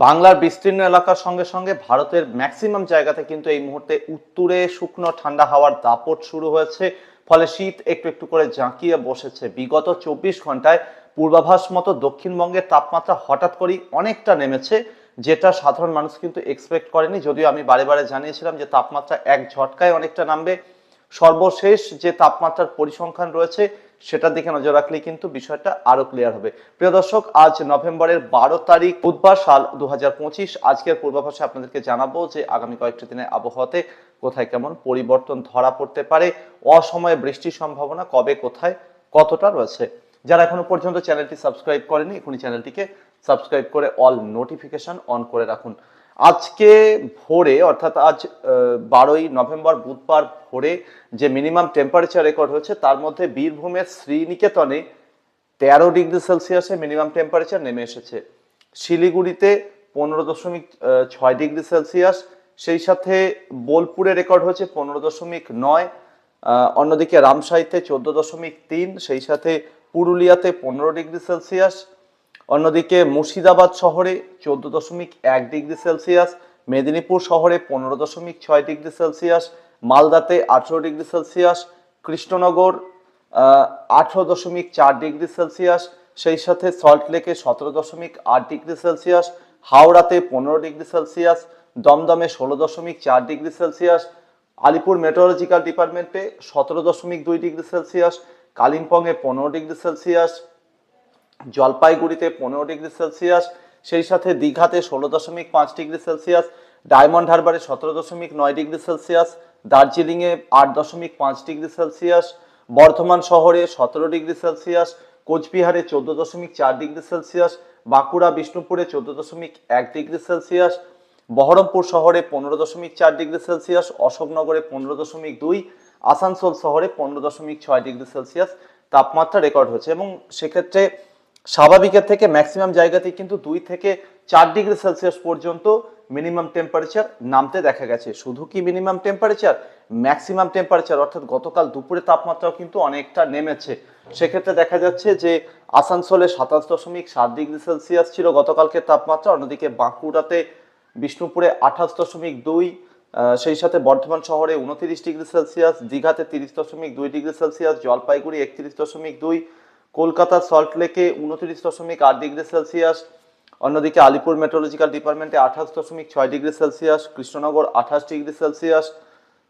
বাংলার বিস্তীর্ণ এলাকার সঙ্গে সঙ্গে ভারতের ম্যাক্সিমাম জায়গাতে কিন্তু এই মুহূর্তে উত্তরে শুকনো ঠান্ডা হাওয়ার দাপট শুরু হয়েছে। ফলে শীত একটু একটু করে জাঁকিয়ে বসেছে। বিগত চব্বিশ ঘন্টায় পূর্বাভাস মতো দক্ষিণবঙ্গের তাপমাত্রা হঠাৎ করেই অনেকটা নেমেছে, যেটা সাধারণ মানুষ কিন্তু এক্সপেক্ট করেনি। যদিও আমি বারে বারে জানিয়েছিলাম যে তাপমাত্রা এক ঝটকায় অনেকটা নামবে। সর্বশেষ যে তাপমাত্রার পরিসংখ্যান রয়েছে সেটার দিকে নজর রাখলে কিন্তু বিষয়টা আরও ক্লিয়ার হবে। প্রিয় দর্শক, আজ নভেম্বরের বারো তারিখ, বুধবার সাল দুহাজার পঁচিশ। আজকের পূর্বাভাসে আপনাদেরকে জানাব যে আগামী কয়েকটি দিনে আবহাওয়াতে কোথায় কেমন পরিবর্তন ধরা পড়তে পারে, অসময়ে বৃষ্টির সম্ভাবনা কবে, কোথায়, কতটা রয়েছে। যারা এখনও পর্যন্ত চ্যানেলটি সাবস্ক্রাইব করেনি, এখনই চ্যানেলটিকে সাবস্ক্রাইব করে অল নোটিফিকেশন অন করে রাখুন। আজকে ভোরে, অর্থাৎ আজ বারোই নভেম্বর, বুধবার ভোরে যে মিনিমাম টেম্পারেচার রেকর্ড হয়েছে, তার মধ্যে বীরভূমের শ্রীনিকেতনে তেরো ডিগ্রি সেলসিয়াসে মিনিমাম টেম্পারেচার নেমে এসেছে। শিলিগুড়িতে পনেরো দশমিক ছয় ডিগ্রি সেলসিয়াস, সেই সাথে বোলপুরে রেকর্ড হয়েছে পনেরো দশমিক নয় অন্যদিকে রামসাইতে চোদ্দ দশমিক তিন, সেই সাথে পুরুলিয়াতে পনেরো ডিগ্রি সেলসিয়াস অন্যদিকে মুর্শিদাবাদ শহরে চোদ্দ দশমিক এক ডিগ্রি সেলসিয়াস, মেদিনীপুর শহরে পনেরো দশমিক ছয় ডিগ্রি সেলসিয়াস, মালদাতে আঠেরো ডিগ্রি সেলসিয়াস, কৃষ্ণনগর আঠেরো দশমিক চার ডিগ্রি সেলসিয়াস, সেই সাথে সল্টলেকে সতেরো দশমিক আট ডিগ্রি সেলসিয়াস, হাওড়াতে পনেরো ডিগ্রি সেলসিয়াস, দমদমে ষোলো দশমিক চার ডিগ্রি সেলসিয়াস, আলিপুর মেট্রোলজিক্যাল ডিপার্টমেন্টে সতেরো দশমিক দুই ডিগ্রি সেলসিয়াস, কালিম্পংয়ে পনেরো ডিগ্রি সেলসিয়াস জলপাইগুড়িতে পনেরো ডিগ্রি সেলসিয়াস, সেই সাথে দীঘাতে ষোলো দশমিক পাঁচ ডিগ্রি সেলসিয়াস, ডায়মন্ড হারবারে সতেরো দশমিক নয় ডিগ্রি সেলসিয়াস, দার্জিলিংয়ে আট দশমিক পাঁচ ডিগ্রি সেলসিয়াস, বর্ধমান শহরে সতেরো ডিগ্রি সেলসিয়াস, কোচবিহারে চোদ্দ দশমিক চার ডিগ্রি সেলসিয়াস, বাঁকুড়া, বিষ্ণুপুরে চোদ্দ দশমিক এক ডিগ্রি সেলসিয়াস, বহরমপুর শহরে পনেরো দশমিক চার ডিগ্রি সেলসিয়াস, অশোকনগরে পনেরো দশমিক দুই, আসানসোল শহরে পনেরো দশমিক ছয় ডিগ্রি সেলসিয়াস, তাপমাত্রা রেকর্ড হয়েছে এবং সেক্ষেত্রে স্বাভাবিকের থেকে ম্যাক্সিমাম জায়গাতেই কিন্তু দুই থেকে চার ডিগ্রি সেলসিয়াস পর্যন্ত মিনিমাম টেম্পারেচার নামতে দেখা গেছে। শুধু কি মিনিমাম টেম্পারেচার ম্যাক্সিমাম টেম্পারেচার অর্থাৎ গতকাল দুপুরে তাপমাত্রাও কিন্তু অনেকটা নেমেছে। সেক্ষেত্রে দেখা যাচ্ছে যে আসানসোলে সাতাশ দশমিক সাত ডিগ্রি সেলসিয়াস ছিল গতকালকে তাপমাত্রা, অন্যদিকে বাঁকুড়াতে বিষ্ণুপুরে আঠাশ দশমিক দুই সেই সাথে বর্ধমান শহরে উনত্রিশ ডিগ্রি সেলসিয়াস দীঘাতে তিরিশ দশমিক দুই ডিগ্রি সেলসিয়াস জলপাইগুড়ি একত্রিশ দশমিক দুই কলকাতার সল্টলেকে উনত্রিশ দশমিক আট ডিগ্রি সেলসিয়াস, অন্যদিকে আলিপুর মেট্রোলজিক্যাল ডিপার্টমেন্টে আঠাশ দশমিক ছয় ডিগ্রি সেলসিয়াস, কৃষ্ণনগর আঠাশ ডিগ্রি সেলসিয়াস,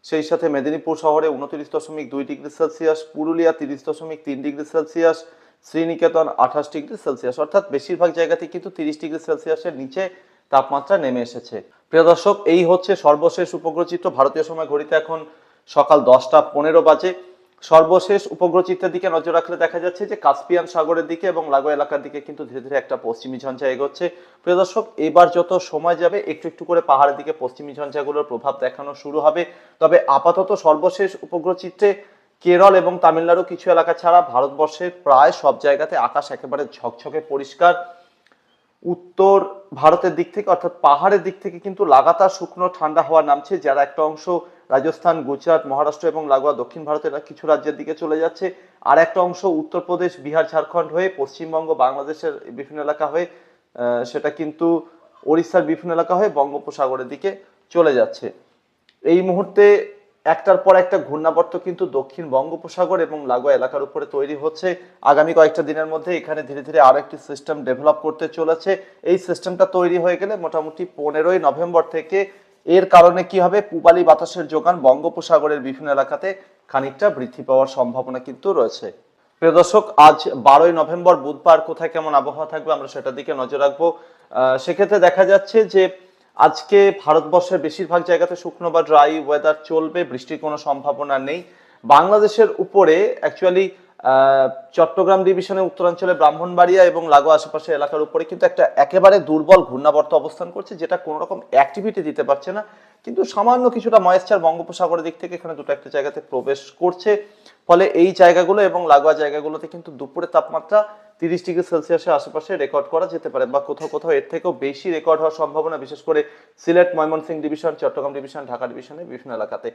সেই সাথে মেদিনীপুর শহরে উনত্রিশ দশমিক দুই ডিগ্রি সেলসিয়াস, পুরুলিয়া তিরিশ দশমিক তিন ডিগ্রি সেলসিয়াস, শ্রীনিকেতন আঠাশ ডিগ্রি সেলসিয়াস। অর্থাৎ বেশিরভাগ জায়গাতে কিন্তু তিরিশ ডিগ্রি সেলসিয়াসের নিচে তাপমাত্রা নেমে এসেছে। প্রিয় দর্শক, এই হচ্ছে সর্বশেষ উপগ্রহ চিত্র ভারতীয় সময় ঘড়িতে এখন সকাল দশটা পনেরো বাজে। সর্বশেষ উপগ্রহ চিত্রের দিকে নজর রাখলে দেখা যাচ্ছে যে কাস্পিয়ান সাগরের দিকে এবং লাগোয়া এলাকার দিকে কিন্তু ধীরে ধীরে একটা পশ্চিমী ঝঞ্ঝা এগোচ্ছে। প্রিয় দর্শক, এবার যত সময় যাবে, একটু একটু করে পাহাড়ের দিকে পশ্চিমী ঝঞ্ঝাগুলোর প্রভাব দেখানো শুরু হবে। তবে আপাতত সর্বশেষ উপগ্রহ চিত্রে কেরল এবং তামিলনাড়ু কিছু এলাকা ছাড়া ভারতবর্ষের প্রায় সব জায়গাতে আকাশ একেবারে ঝকঝকে পরিষ্কার। উত্তর ভারতের দিক থেকে অর্থাৎ পাহাড়ের দিক থেকে কিন্তু লাগাতার শুকনো ঠান্ডা হওয়া নামছে, যারা একটা অংশ রাজস্থান, গুজরাট, মহারাষ্ট্র এবং লাগোয়া দক্ষিণ ভারতের কিছু রাজ্যের দিকে চলে যাচ্ছে। আর একটা অংশ উত্তরপ্রদেশ, বিহার, ঝাড়খণ্ড হয়ে পশ্চিমবঙ্গ, বাংলাদেশের বিভিন্ন এলাকা হয়ে সেটা কিন্তু ওড়িশার বিভিন্ন এলাকা হয়ে বঙ্গোপসাগরের দিকে চলে যাচ্ছে। এই মুহূর্তে একটার পর একটা ঘূর্ণাবর্ত কিন্তু দক্ষিণ বঙ্গোপসাগর এবং লাগোয়া এলাকার উপরে তৈরি হচ্ছে। আগামী কয়েকটা দিনের মধ্যে এখানে ধীরে ধীরে আরও একটি সিস্টেম ডেভেলপ করতে চলেছে। এই সিস্টেমটা তৈরি হয়ে গেলে মোটামুটি পনেরোই নভেম্বর থেকে এর কারণে কি হবে? পূবালি বাতাসের যোগান বঙ্গোপসাগরের বিভিন্ন এলাকাতে খানিকটা বৃদ্ধি পাওয়ার সম্ভাবনা কিন্তু রয়েছে। প্রিয় দর্শক, আজ বারোই নভেম্বর, বুধবার কোথায় কেমন আবহাওয়া থাকবে আমরা সেটার দিকে নজর রাখব। সেক্ষেত্রে দেখা যাচ্ছে যে আজকে ভারতবর্ষের বেশিরভাগ জায়গাতে শুকনো বা ড্রাই ওয়েদার চলবে, বৃষ্টির কোনো সম্ভাবনা নেই। বাংলাদেশের উপরে অ্যাকচুয়ালি চট্টগ্রাম ডিভিশনের উত্তরাঞ্চলে ব্রাহ্মণবাড়িয়া এবং লাগো আশেপাশের এলাকার উপরে কিন্তু একটা একেবারে দুর্বল ঘূর্ণাবর্ত অবস্থান করছে, যেটা কোনো রকম অ্যাক্টিভিটি দিতে পারছে না। কিন্তু সামান্য কিছুটা ময়েশ্চার বঙ্গোপসাগরের দিক থেকে এখানে দুটো একটা জায়গাতে প্রবেশ করছে। ফলে এই জায়গাগুলো এবং লাগোয়া জায়গাগুলোতে কিন্তু দুপুরে তাপমাত্রা তিরিশ ডিগ্রি সেলসিয়াসের আশেপাশে রেকর্ড করা যেতে পারে বা কোথাও কোথাও এর থেকেও বেশি রেকর্ড হওয়ার সম্ভাবনা, বিশেষ করে সিলেট, ময়মনসিংহ ডিভিশন, চট্টগ্রাম ডিভিশন, ঢাকা ডিভিশনের বিভিন্ন এলাকাতে।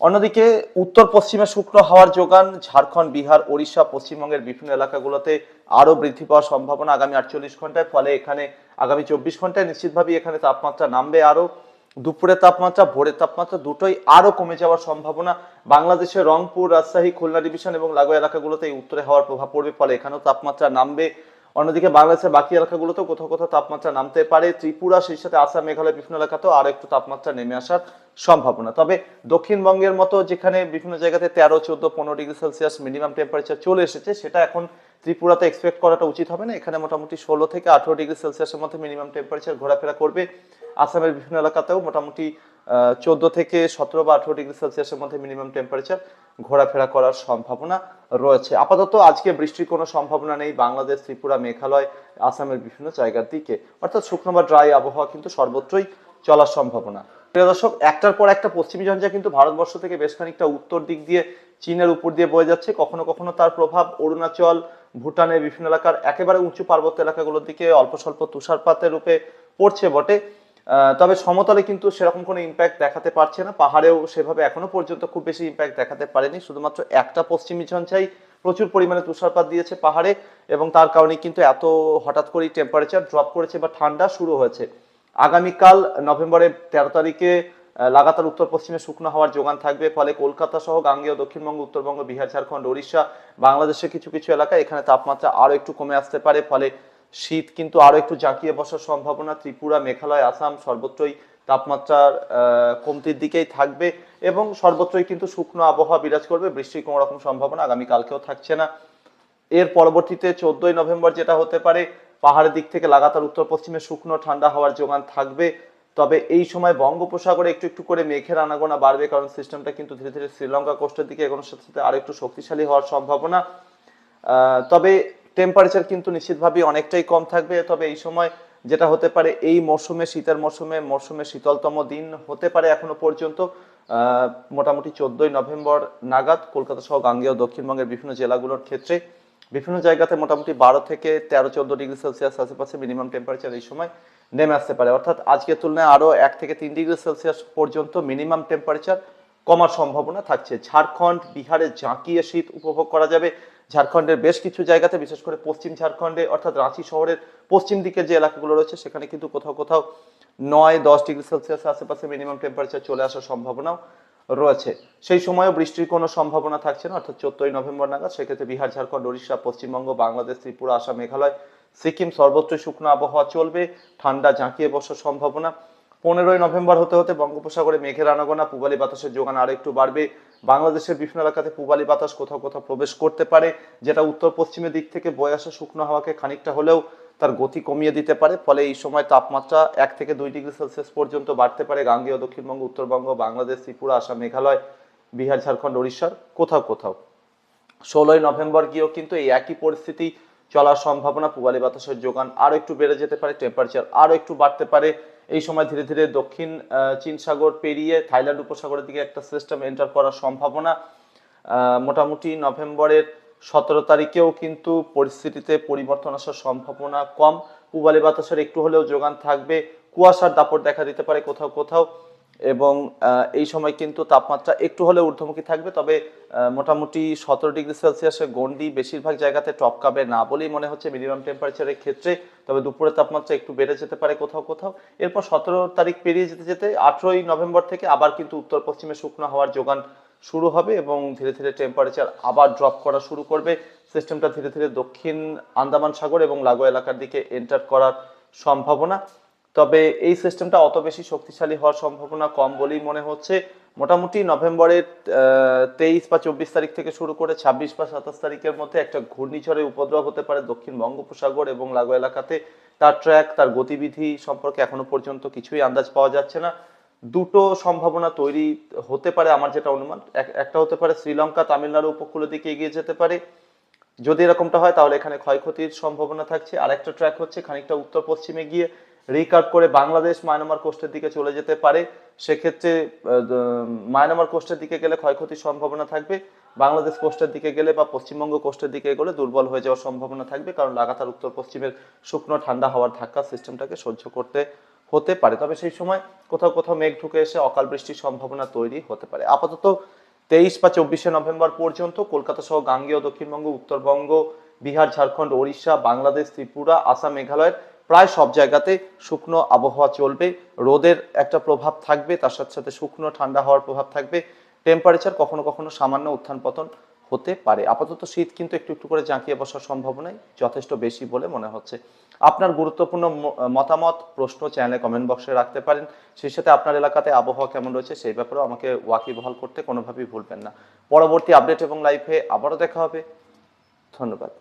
অন্যদিকে উত্তর পশ্চিমে শুকনো হাওয়ার যোগান, ঝাড়খণ্ড, বিহার, ওড়িশা, পশ্চিমবঙ্গের বিভিন্ন এলাকাগুলোতে আরও বৃদ্ধি পাওয়ার সম্ভাবনা আগামী আটচল্লিশ ঘন্টায়। ফলে এখানে আগামী চব্বিশ ঘন্টায় নিশ্চিতভাবেই এখানে তাপমাত্রা নামবে আরও। দুপুরের তাপমাত্রা, ভোরের তাপমাত্রা দুটোই আরও কমে যাওয়ার সম্ভাবনা। বাংলাদেশের রংপুর, রাজশাহী, খুলনা ডিভিশন এবং লাগোয়া এলাকাগুলোতে এই উত্তরে হওয়ার প্রভাব পড়বে, ফলে এখানেও তাপমাত্রা নামবে। অন্যদিকে বাংলাদেশের বাকি এলাকাগুলোতেও কোথাও কোথাও তাপমাত্রা নামতে পারে। ত্রিপুরা, সেই সাথে আসাম, মেঘালয় বিভিন্ন এলাকাতেও আরও একটু তাপমাত্রা নেমে আসার সম্ভাবনা। তবে দক্ষিণবঙ্গের মতো যেখানে বিভিন্ন জায়গাতে তেরো, চোদ্দ, পনেরো ডিগ্রি সেলসিয়াস মিনিমাম টেম্পারেচার চলে এসেছে, সেটা এখন ত্রিপুরাতে এক্সপেক্ট করাটা উচিত হবে না। এখানে মোটামুটি ষোলো থেকে আঠেরো ডিগ্রি সেলসিয়াসের মধ্যে মিনিমাম টেম্পারেচার ঘোরাফেরা করবে। আসামের বিভিন্ন এলাকাতেও মোটামুটি চোদ্দ থেকে সতেরো বা আঠেরো ডিগ্রি সেলসিয়াসের মধ্যে মিনিমাম টেম্পারেচার ঘোরাফেরা করার সম্ভাবনা রয়েছে। আপাতত আজকে বৃষ্টির কোনো সম্ভাবনা নেই। বাংলাদেশ, ত্রিপুরা, মেঘালয়, আসামের বিভিন্ন জায়গার দিকে। অর্থাৎ শুকনো বা ড্রাই আবহাওয়া কিন্তু সর্বত্রই চলার সম্ভাবনা। প্রিয় দর্শক, একটার পর একটা পশ্চিমী ঝঞ্ঝা কিন্তু ভারতবর্ষ থেকে বেশ খানিকটা উত্তর দিক দিয়ে, চীনের উপর দিয়ে বয়ে যাচ্ছে। কখনো কখনো তার প্রভাব অরুণাচল, ভুটানের বিভিন্ন এলাকার একেবারে উঁচু পার্বত্য এলাকাগুলোর দিকে অল্প স্বল্প তুষারপাতের রূপে পড়ছে বটে। তবে সমতলে কিন্তু সেরকম কোনো ইম্প্যাক্ট দেখাতে পারছে না। পাহাড়েও সেভাবে এখনও পর্যন্ত খুব বেশি ইম্প্যাক্ট দেখাতে পারেনি। শুধুমাত্র একটা পশ্চিমী ঝঞ্ঝাই প্রচুর পরিমাণে তুষারপাত দিয়েছে পাহাড়ে এবং তার কারণে কিন্তু এত হঠাৎ করেই টেম্পারেচার ড্রপ করেছে বা ঠান্ডা শুরু হয়েছে। আগামীকাল নভেম্বরের তেরো তারিখে লাগাতার উত্তর পশ্চিমে শুকনো হওয়ার যোগান থাকবে। ফলে কলকাতা সহ গাঙ্গেয়, দক্ষিণবঙ্গ, উত্তরবঙ্গ, বিহার, ঝাড়খণ্ড, ওড়িশা, বাংলাদেশের কিছু কিছু এলাকায় এখানে তাপমাত্রা আরও একটু কমে আসতে পারে। ফলে শীত কিন্তু আরও একটু জাঁকিয়ে বসার সম্ভাবনা, ত্রিপুরা, মেঘালয়, আসাম সর্বত্রই তাপমাত্রার কমতির দিকেই থাকবে এবং সর্বত্রই কিন্তু শুকনো আবহাওয়া বিরাজ করবে। বৃষ্টির কোনো রকম সম্ভাবনা আগামীকালকেও থাকছে না। এর পরবর্তীতে চোদ্দই নভেম্বর যেটা হতে পারে, পাহাড়ের দিক থেকে লাগাতার উত্তর পশ্চিমে শুকনো, ঠান্ডা হওয়ার যোগান থাকবে। তবে এই সময় বঙ্গোপসাগরে একটু একটু করে মেঘের আনাগোনা বাড়বে কারণ সিস্টেমটা কিন্তু ধীরে ধীরে শ্রীলঙ্কা কোস্টের দিকে এগোনোর সাথে সাথে আরও একটু শক্তিশালী হওয়ার সম্ভাবনা। তবে টেম্পারেচার কিন্তু নিশ্চিতভাবেই অনেকটাই কম থাকবে। তবে এই সময় যেটা হতে পারে, এই মরশুমে, শীতের মরশুমে মরশুমে শীতলতম দিন হতে পারে এখনও পর্যন্ত। মোটামুটি চোদ্দই নভেম্বর নাগাদ কলকাতা সহ গাঙ্গেয় দক্ষিণবঙ্গের বিভিন্ন জেলাগুলোর ক্ষেত্রে। বিভিন্ন জায়গাতে মোটামুটি বারো থেকে তেরো, চোদ্দ ডিগ্রি সেলসিয়াস আশেপাশে মিনিমাম টেম্পারেচার এই সময় নেমে আসতে পারে। অর্থাৎ আজকের তুলনায় আরও এক থেকে তিন ডিগ্রি সেলসিয়াস পর্যন্ত মিনিমাম টেম্পারেচার কমার সম্ভাবনা থাকছে। ঝাড়খণ্ড, বিহারে জাঁকিয়ে শীত উপভোগ করা যাবে। ঝাড়খণ্ডের বেশ কিছু জায়গাতে, বিশেষ করে পশ্চিম ঝাড়খণ্ডে, অর্থাৎ রাঁচি শহরের পশ্চিম দিকের যে এলাকাগুলো রয়েছে, সেখানে কিন্তু কোথাও কোথাও নয়, দশ ডিগ্রি সেলসিয়াস আশেপাশে মিনিমাম টেম্পারেচার চলে আসার সম্ভাবনাও রয়েছে। সেই সময়ও বৃষ্টির কোনো সম্ভাবনা থাকছে না, অর্থাৎ চোদ্দই নভেম্বর নাগাদ। সেক্ষেত্রে বিহার, ঝাড়খণ্ড ওড়িশা পশ্চিমবঙ্গ, বাংলাদেশ, ত্রিপুরা, আসাম, মেঘালয়, সিকিম, সর্বত্রই শুকনো আবহাওয়া চলবে। ঠান্ডা জাঁকিয়ে বসার সম্ভাবনা পনেরোই নভেম্বর হতে হতে বঙ্গোপসাগরে মেঘের আনাগোনা, পূবালি বাতাসের যোগান আরও একটু বাড়বে। বাংলাদেশের বিভিন্ন এলাকাতে পূবালি বাতাস কোথাও কোথাও প্রবেশ করতে পারে, যেটা উত্তর পশ্চিমের দিক থেকে বয়ে আসা শুকনো হাওয়াকে খানিকটা হলেও তার গতি কমিয়ে দিতে পারে, ফলে এই সময় তাপমাত্রা এক থেকে দুই ডিগ্রি সেলসিয়াস পর্যন্ত বাড়তে পারে গাঙ্গেয়, দক্ষিণবঙ্গ, উত্তরবঙ্গ, বাংলাদেশ, ত্রিপুরা, আসাম, মেঘালয়, বিহার, ঝাড়খণ্ড, ওড়িশার কোথাও কোথাও। ষোলোই নভেম্বর গিয়েও কিন্তু এই একই পরিস্থিতি চলার সম্ভাবনা, পূবালি বাতাসের যোগান আরও একটু বেড়ে যেতে পারে টেম্পারেচার আরও একটু বাড়তে পারে। এই সময় ধীরে ধীরে দক্ষিণ চীন সাগর পেরিয়ে থাইল্যান্ড উপসাগরের দিকে একটা সিস্টেম এন্টার করার সম্ভাবনা। মোটামুটি নভেম্বরের সতেরো তারিখেও কিন্তু পরিস্থিতিতে পরিবর্তন আসার সম্ভাবনা কম। পূবালি বাতাসের একটু হলেও যোগান থাকবে। কুয়াশার দাপট দেখা দিতে পারে কোথাও কোথাও। এবং এই সময় কিন্তু তাপমাত্রা একটু হলে ঊর্ধ্বমুখী থাকবে, তবে মোটামুটি সতেরো ডিগ্রি সেলসিয়াসের গন্ডি বেশিরভাগ জায়গাতে টপকাবে না বলেই মনে হচ্ছে মিনিমাম টেম্পারেচারের ক্ষেত্রে, তবে দুপুরের তাপমাত্রা একটু বেড়ে যেতে পারে কোথাও কোথাও। এরপর সতেরো তারিখ পেরিয়ে যেতে যেতে আঠেরোই নভেম্বর থেকে আবার কিন্তু উত্তর পশ্চিমে শুকনো হওয়ার যোগান শুরু হবে এবং ধীরে ধীরে টেম্পারেচার আবার ড্রপ করা শুরু করবে। সিস্টেমটা ধীরে ধীরে দক্ষিণ আন্দামান সাগর এবং লাগোয়া এলাকার দিকে এন্টার করার সম্ভাবনা। তবে এই সিস্টেমটা অত বেশি শক্তিশালী হওয়ার সম্ভাবনা কম বলেই মনে হচ্ছে। মোটামুটি নভেম্বরের তেইশ বা চব্বিশ তারিখ থেকে শুরু করে ছাব্বিশ বা সাতাশ তারিখের মধ্যে একটা ঘূর্ণিঝড়ের উপদ্রব হতে পারে দক্ষিণ বঙ্গোপসাগর এবং লাগো এলাকাতে। তার ট্র্যাক তার গতিবিধি সম্পর্কে এখনও পর্যন্ত কিছুই আন্দাজ পাওয়া যাচ্ছে না। দুটো সম্ভাবনা তৈরি হতে পারে আমার যেটা অনুমান। একটা হতে পারে শ্রীলঙ্কা, তামিলনাড়ু উপকূলের দিকে এগিয়ে যেতে পারে। যদি এরকমটা হয় তাহলে এখানে ক্ষয়ক্ষতির সম্ভাবনা থাকছে। আর একটা ট্র্যাক হচ্ছে খানিকটা উত্তর পশ্চিমে গিয়ে রিকার্ভ করে বাংলাদেশ মায়ানমার কোস্টের দিকে চলে যেতে পারে। সেক্ষেত্রে মায়ানমার কোস্টের দিকে গেলে ক্ষয়ক্ষতির সম্ভাবনা থাকবে। বাংলাদেশ কোস্টের দিকে গেলে বা পশ্চিমবঙ্গ কোস্টের দিকে গেলে দুর্বল হয়ে যাওয়ার সম্ভাবনা থাকবে, কারণ লাগাতার উত্তর পশ্চিমের শুকনো ঠান্ডা হওয়ার ধাক্কা সিস্টেমটাকে সহ্য করতে হতে পারে। তবে সেই সময় কোথাও কোথাও মেঘ ঢুকে এসে অকাল বৃষ্টির সম্ভাবনা তৈরি হতে পারে। আপাতত তেইশ বা চব্বিশে নভেম্বর পর্যন্ত কলকাতা সহ গাঙ্গেয় দক্ষিণবঙ্গ, উত্তরবঙ্গ, বিহার, ঝাড়খণ্ড, ওড়িশা, বাংলাদেশ, ত্রিপুরা, আসাম, মেঘালয়ের প্রায় সব জায়গাতে শুকনো আবহাওয়া চলবে, রোদের একটা প্রভাব থাকবে, তার সাথে সাথে শুকনো ঠান্ডা হওয়ার প্রভাব থাকবে টেম্পারেচার কখনো কখনো সামান্য উত্থান পতন হতে পারে। আপাতত শীত কিন্তু একটু একটু করে জাঁকিয়ে বসার সম্ভাবনাই যথেষ্ট বেশি বলে মনে হচ্ছে। আপনার গুরুত্বপূর্ণ মতামত, প্রশ্ন চ্যানেলে কমেন্ট বক্সে রাখতে পারেন, সেই সাথে আপনার এলাকাতে আবহাওয়া কেমন রয়েছে সেই ব্যাপারেও আমাকে ওয়াকিবহাল করতে কোনোভাবেই ভুলবেন না। পরবর্তী আপডেট এবং লাইফে আবারও দেখা হবে। ধন্যবাদ।